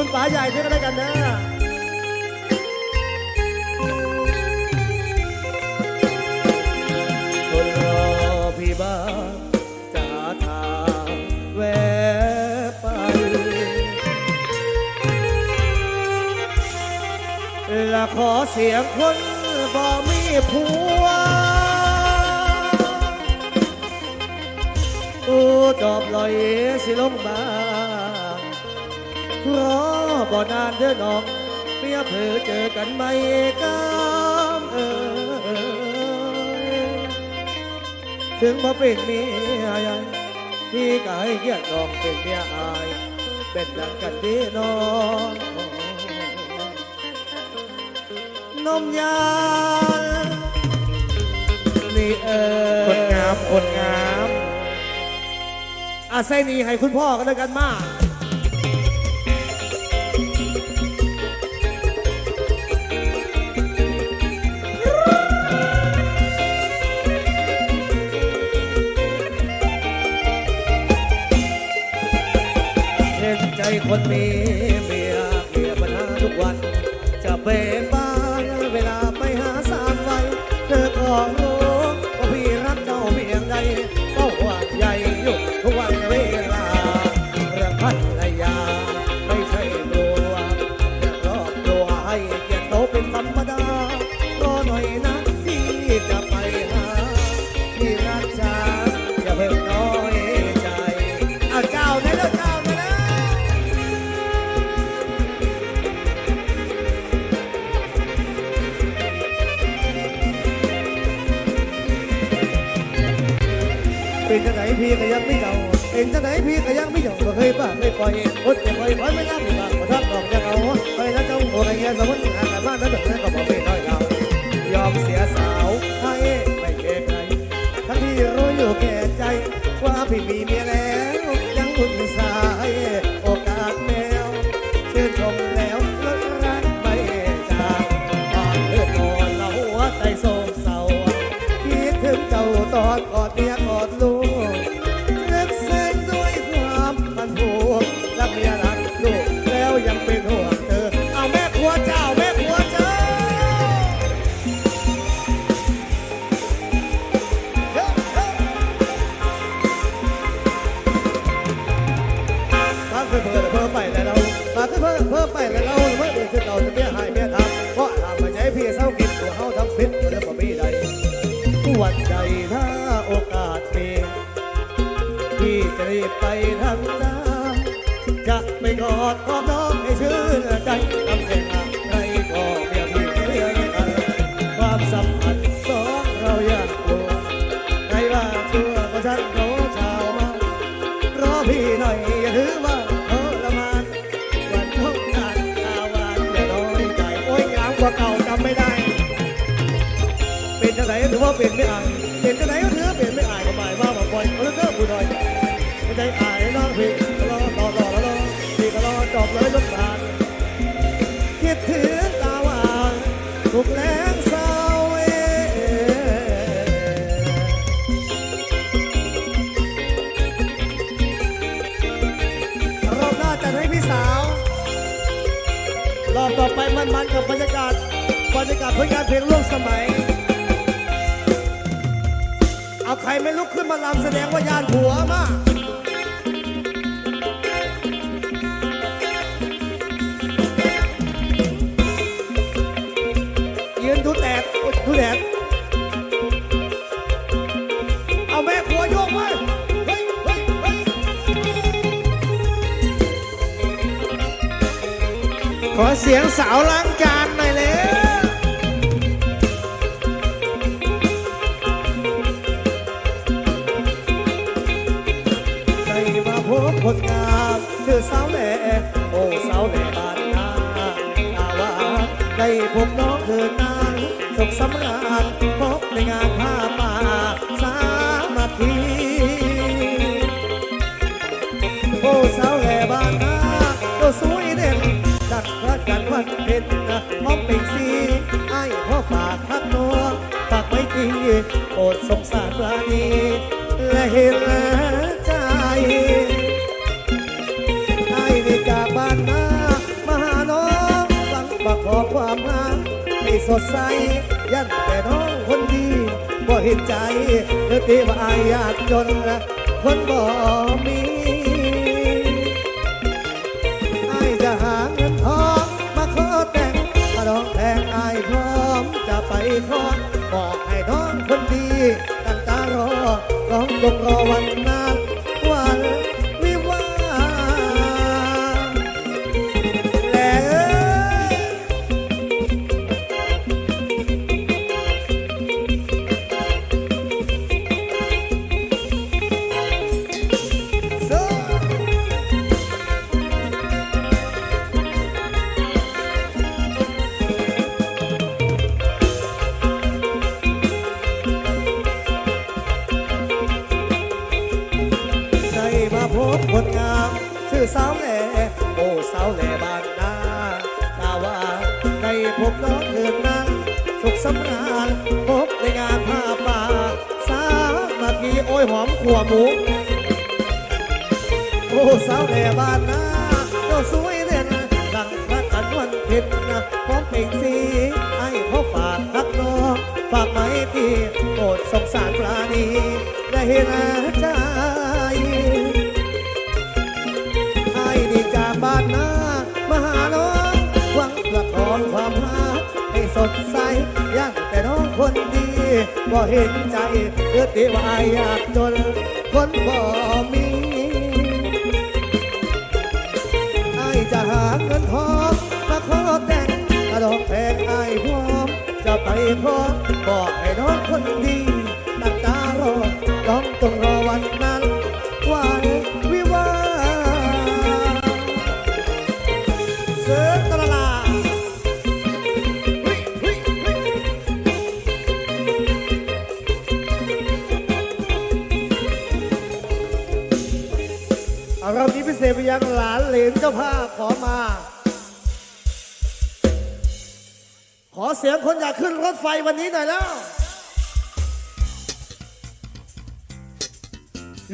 คุณป๋าใหญ่ด้วยกันแล้กันนะคนรอพี่บ้าจะทางแวะไป และขอเสียงคนบ่มีผัวอูจอบลอยสิลงบา รอบ่นานเด้อน้องเมียเผลอเจอกันไหมกันเออถึงบ่เป็นเมียใหญ่พี่ก็ให้เกียรติน้องเป็นเมียอาย เป็นอย่างกันดีน้องนมยานนี่เออคนงามคนงามอาไซนีให้คุณพ่อกันแล้วกันมาเคนมีเมียเมียปัญหาทุกวัน จะเป็น เห็นจะไหนพี่ก็ยังไม่เจ้าก็เคยป้าไม่ปล่อยอดจะปล่อยปล่อยไม่รับไม่บ้าง จะรีบไปทำนาจะไปกอดขอบน้องให้ชื่นใจทำแต่อะไรก็เรียบเรียงกันความสัมพันธ์สองเราอยากกลัวใครว่าชั่วก็ฉันโน้ชาวมารอพี่หน่อยอย่าถือว่าทรมานวันพบกันตาวานอย่าน้อยใจโอ้ยงามกว่าเก่าจำไม่ได้ เป็นจังไหนถือว่าเป็นไม่อายนจังไหน ผลงานเพลงร่วมสมัย เอาใครไม่ลุกขึ้นมาลำแสดงว่ายานผัวมายืนดูแดดโอ๊ยดูแดดเอาแม่ผัวโยกไว้ขอเสียงสาวล้างจานานพบในงานผ้าป่าสามัคคีโอ้สาวแหล่บานนาโอ้สวยเด่นจัดพระกันวันเพ็ญมอมเป็นสีไอ้พ่อฝากทักตัวฝากไว้ทีโอดสงสารราณีและเห็นใจไอ้ได้จากบ้านนามาหาน้องฟังฝากขอความมาให้สดใส ยันแต่น้องคนดีบ่เห็นใจเธอตีว่าอายยากจนคนบ่มีอายจะหาเงินทองมาขอแต่งมาดองแพงอายพร้อมจะไปขอบอกให้น้องคนดีตั้งตารอร้องลงรอวันนั้นำราญพบในงานผ้าป่า สามากีโอ้ยหอมขัวหมู โอ้สาวแหล่บ้านนาก็สวยเด่นดังพระจันทร์วันเพ็ญพร้อมเพลงสีไอ้เขาฝากรักน้องฝากไม้พี่โปรดสงสารปราณีได้เห็นใจไอ้นี่จากบ้านนามาหาน้องหวังประคองความรักให้สดใส น้องคนดีบ่เห็นใจเกิดที่ว่าอยากจนคนบ่มีไอจะหาเงินทองมาขอแต่งกระดอกแพงไอพร้อมจะไปขอบอกให้น้องคนดีตั้งตารอต้องต้องรอวันนั้น นี้ยังหลานเหลนเจ้าภาพขอมา ขอเสียงคนอยากขึ้นรถไฟวันนี้หน่อยแล้ว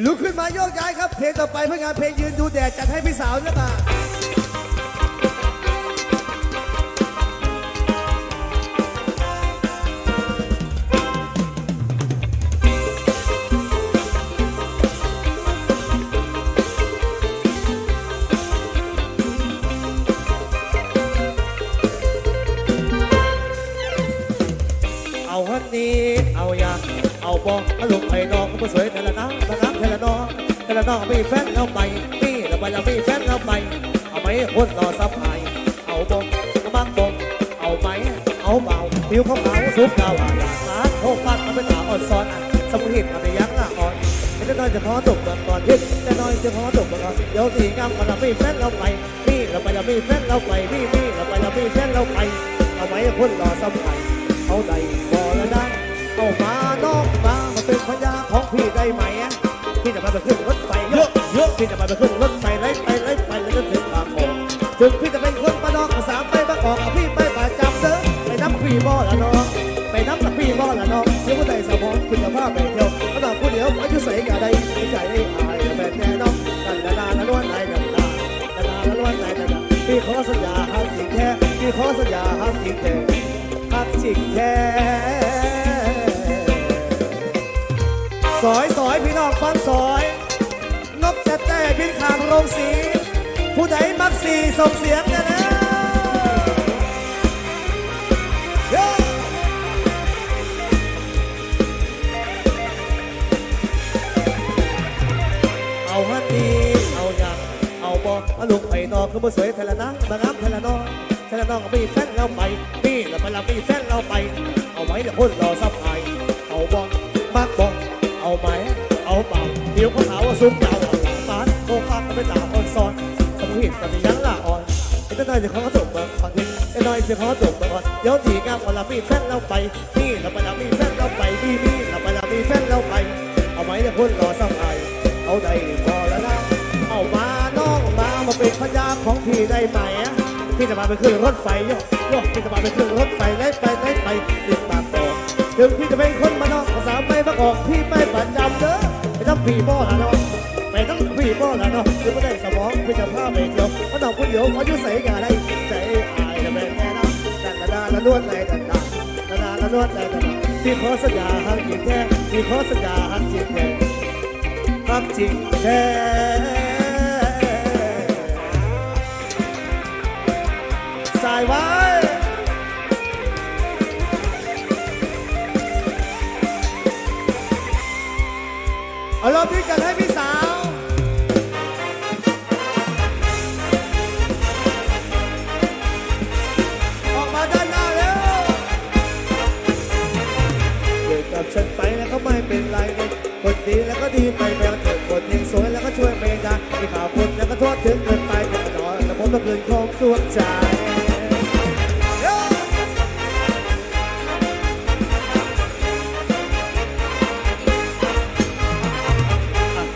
ลุกขึ้นมาโยกย้ายครับ เพลงต่อไปเพื่องานเพลงยืนดูแดดจัดให้พี่สาวนะมาเอา น้องมีแฟนเอาไปนี่ละไปละมีแฟนเอาไป เอาไหมคนรอสบไอเอาบอกก็มักบอกเอาไหมเอาเบาผิวขาวสุกดาวอาดาสาโคปัดมันเป็นตาอ่อนซ้อนสมุหินมันเป็นยักษ์ละอ่อนจะน้อยจะพอตกเมืองก่อนยึดจะน้อยจะพอตกเมืองก่อนเดี๋ยวสีงามมันละมีแฟนเราไปนี่ละไปละมีแฟนเราไปนี่นี่ละไปละมีแฟนเราไปเอาไหมคนรอสบไอเอาได้บ่ละได้เอามาน้องมามาเป็นพญาของพี่ได้ไหมพี่จะมาไปขึ้นรถ พี่จะไปไปขึ้นรถไฟไล่ไปไล่ไปแล้วก็ถึงบางกอกถึงพี่จะเป็นคนปานอกภาษาไปบางกอกเอาพี่ไปป่าจับเด้อไปน้ำพี่บ่อละน้องไปน้ำสักพี่บ่อละน้องเสียผู้ใดสมอนคุณภาพไปเที่ยวก็ต่อผู้เดียวอายุใส่กะใดไม่ใจได้ งสี ผู้ใดมักสีส่งเสียงกันนะเอาฮันดีเอาอยากเอาบอกเอาลูกไปนอกคือบ่สวยเทละนะบางามเทละนอเทละนอก็มีแฟนเราไปนี่เราไปเรามีแฟนเราไป เอาไว้เดี๋ยวคนรอซับไอเอาบอกมากบอกเอาไหมเอาเปล่าเดี๋ยวเขาหาว่าซุ้มเก่า สมุหินแต่มียังละอ่อนไอ้น้อยจะขอตกมาก่อนทีไอ้น้อยจะขอตกมาก่อนเดี๋ยวทีงามวันละมีแฟนเราไปนี่เราไปเรามีแฟนเราไปนี่นี่เราไปเรามีแฟนเราไป เอาไหมเดี๋ยวคนรอซับไอเอาได้พอแล้วนะเอามาน้องมามาเป็นพยาของพี่ได้ไหมอะพี่จะมาไปขึ้นรถไฟโยกโยกพี่จะมาไปขึ้นรถไฟไล่ไปไล่ไปเรียกปากต่อถึงพี่จะเป็นคนมานอกภาษาไม่ประกอบพี่ไม่ประจำเด้อไปต้องพี่บ่ละเนาะไปต้อง พี่บ่ละเนาะคือไม่ได้สมองพี่จะพไปเที่ยวเพราะน้องผู้เดียวอยุใส่กะได้ใจอายจะเป็นแน่นะดันดาานๆละนวดในดันดานานๆละนวดในดันดาพี่ขอสัญญาหักจริงแท้พี่ขอสัญญาหักจริงแท้หักจริงแท้สายไว้เอารอบนี้จัดให้พี่ ฉันไปแล้วก็ไม่เป็นไรเลยคนดีแล้วก็ดีไปแมวเถิดคนยังสวยแล้วก็ช่วยไม่ได้มีข่าวคนแล้วก็โทษถึงเกินไปแต่ก็นอนแต่ผมต้องเกินของดวงใจ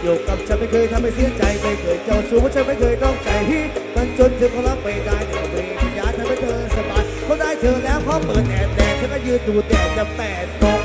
อยู่กับฉันไม่เคยทำให้เสียใจไม่เคยเจ้าชู้เพราะฉันไม่เคยต้องใจพี่มันจนถึงเขารับไม่ได้แต่ก็มีวิญญาณทำให้เธอสบายเขาได้เธอแล้วพอเปิดแอร์แดดฉันก็ยืนดูแดดจะแปดโม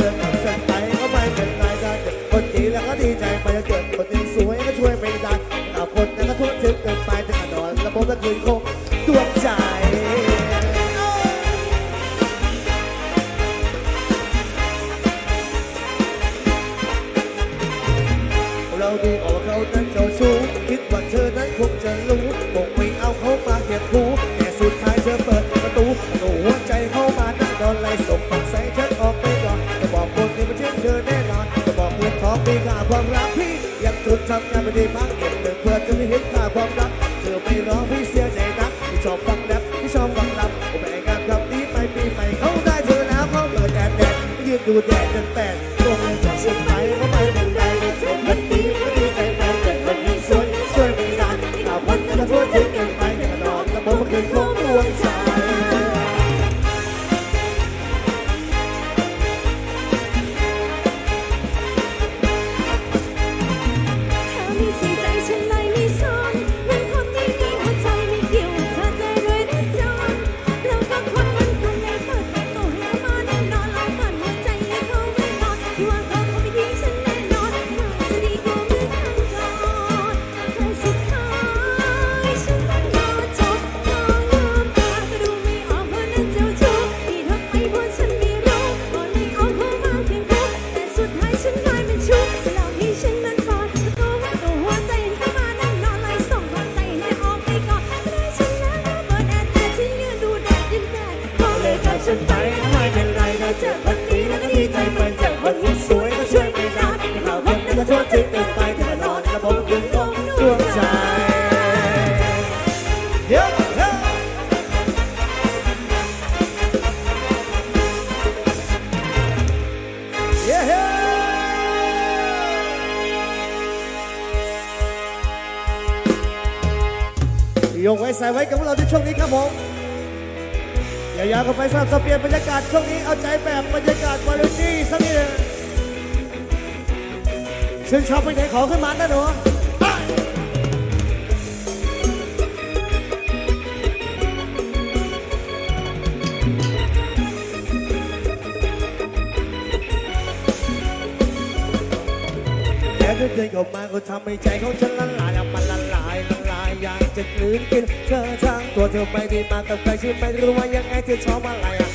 ดูออกเรานั้นเจ้าชู้คิดว่าเธอนั้นคงจะรู้คงไม่เอาเขามาเก็บหูแต่สุดท้ายเธอเปิดประตูประตูหัวใจเข้ามานั่งนอนไล่ส่งปักใส่ฉันออกไปก่อนจะบอกคนที่มาเชื่อเธอแน่นอนจะบอกเพื่อนของมีค่าความรักพี่ยังจนทำงานไม่ได้พักเก็บเงินเพื่อจะไม่เห็นค่าความรักเธอไม่ร้องพี่เสียใจนักที่ชอบฟังแรปที่ชอบฟังรำผมแบ่งกันกับนี้ไปปีใหม่เขาได้เธอแล้วเขาเปิดแดดแดดยืนดูแดดจนแปดตรงจากสุดท้ายเขาไม่เป็น คื ส่ไว้กับพวกเราในช่วงนี้ครับผมยาวๆกันไปสำหรับสเปลี่ยนบรรยากาศช่วงนี้เอาใจแบบบรรยากาศวาไรตี้สักนิดหนึ่งซึ่งชอบไปไหนขอขึ้นมานะหนูไปแค่เธอเดินเข้ามาก็ทำให้ใจของฉันละลายอะมันละ อยากจะกลืนกินเธอทั้งตัวเธอไม่ได้มากับใครใช่อไหมรู้ว่ายังไงเธอชอบอะไรอะ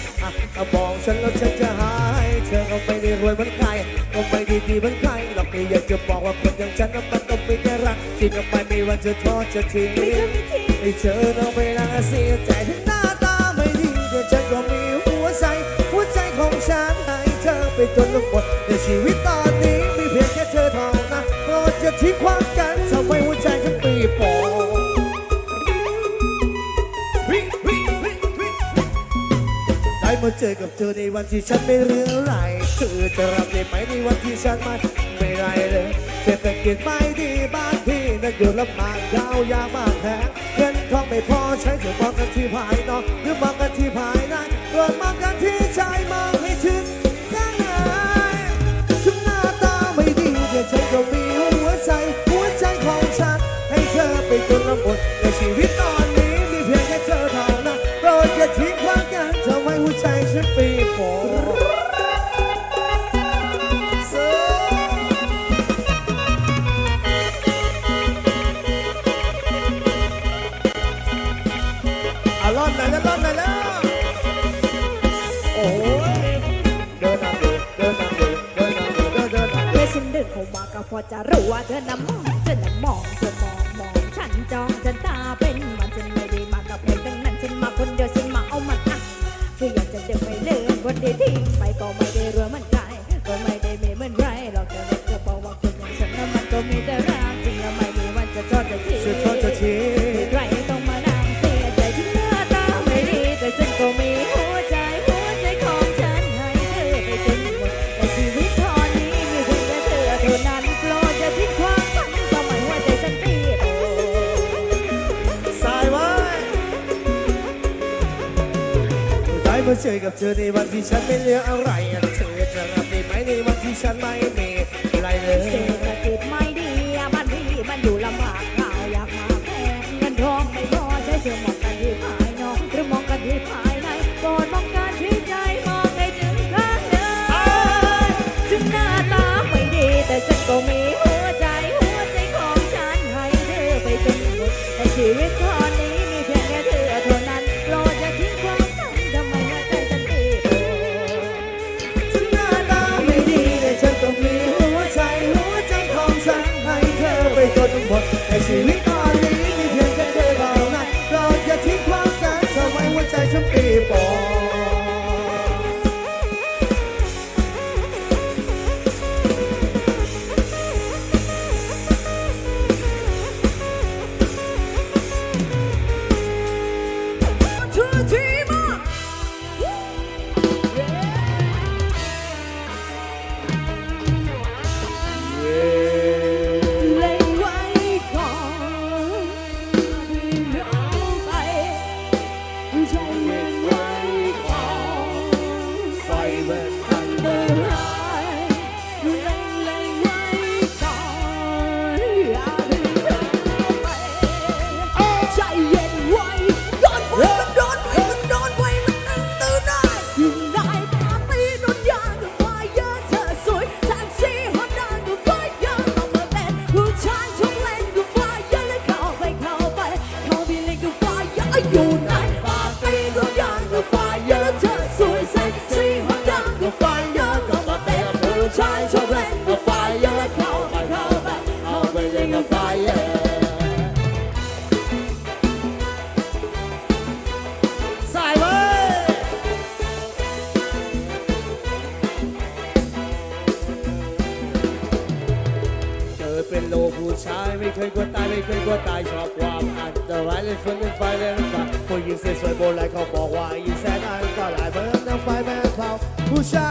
อะบอกฉันแล้วฉันจะหายเธอก็ไม่ได้รวยเหมือนใครก็ไม่ด้ดีเหมือนใครหรอกแค่อยากจะบอกว่าคนอย่างฉันนั้นมันต้องมีแค่รักที่ก็ไม่มีวันจะทอดจะทิ้งไม่เคยไม่ทิ้งให้เธอต้องไปนั่งเสียใจที่หน้าตาไม่ดีแต่ฉันก็มีหัวใจหัวใจของฉันให้เธอไปจนหมดในชีวิตตอนนี้มีเพียงแค่เธอเท่านั้นโปรดจะทิ้งความ เจอกับเธอในวันที่ฉันไม่เรื่องไรเธอจะรับได้ไหมในวันที่ฉันไม่ไม่ไรเลยเศรษฐกิจไม่ดีบ้านพี่นั้นอยู่ลำบากยาวยากมากแพงเงินทองไม่พอใช้จะมองกันที่ภายนอกหรือมองกันที่ภายในรวมมองกันที่ใจมองให้ถึงข้างในถึงหน้าตาไม่ดีแต่ฉันก็มีหัวใจหัวใจของฉันให้เธอไปจนละหมดในชีวิตตอน อะอเดินนำดิเดินนำดิเดินนำดิเดินเดิดิเธอฉันเดินเข้ามาก็พอจะรู้ว่าเธอน้ะมองเธอน้ะมองเธอมองมองฉันจ้องฉันตาเป็นมันฉันไม่ได้ ಕೊಟ್ಟಿದ್ದೀ เจอในวันที่ฉันไม่เหลืออะไร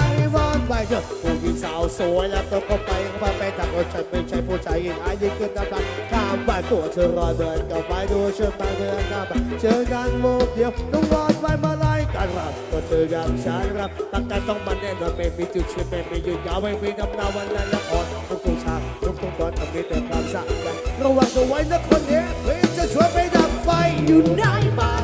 ไปวันไปเถอะผู้หญิงสาวสวยแล้วเธอก็ไปเข้ามาเป็นาคนฉันไม่ใช่ผู้ชายอีกอันนี้คือน้ำหนักข้ามไปตัวเธอรอยเดินกับไปดูเชื่อไปเดินหน้าไปเจอกันโมกเดียวต้องวอนไปมาไล่กันรับก็เจอกับฉันรับตั้งแต่ต้องมันแน่นอนไม่มีจุดเชื่อไม่มีอยู่ยาวไม่มีน้ำหนาวันนั้นละอ่อนทุกทุกฉากทุกทุกตอนทำให้เธอความสะใจระวังตัวไว้นะคนนี้เพื่อจะช่วยไปดับไฟอยู่ไหนมา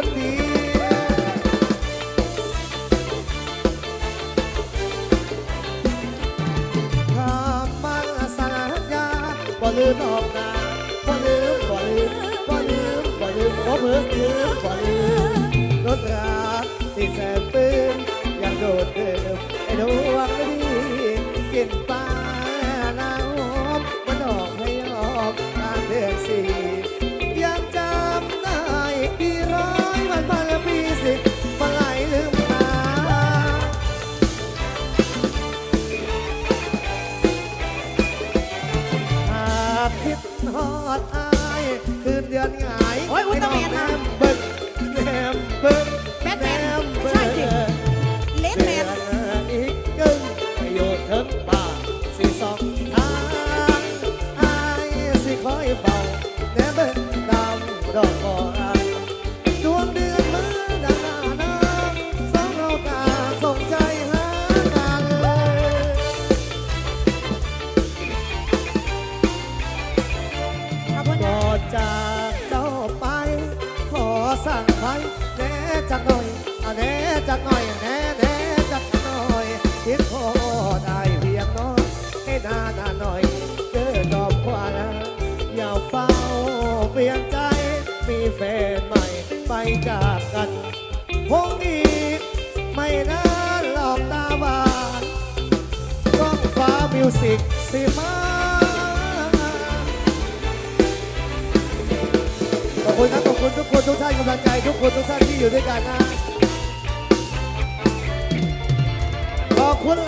คนดีคำมาสัญญาบ่ลืมออกนาบ่ลืมบ่ลืมบ่ลืมบ่ลืมบ่เพิ่งลืมบ่ลืมรถราที่แสน heart, I จักหน่อยแน่แน่จักหน่อยคิดโทษได้เพียงน้อยให้นานานหน่อยเดิดอกควันอย่าเฝ้าเปลี่ยนใจ มีแฟนใหม่ไปจากกันคงอีกไม่นานหลอกตาบานกล้องฟ้ามิวสิกสิมาขอบคุณครับขอบคุณทุกคนทุกท่านกำลังใจทุกคนทุกท่านที่อยู่ด้วยกันนะ Quân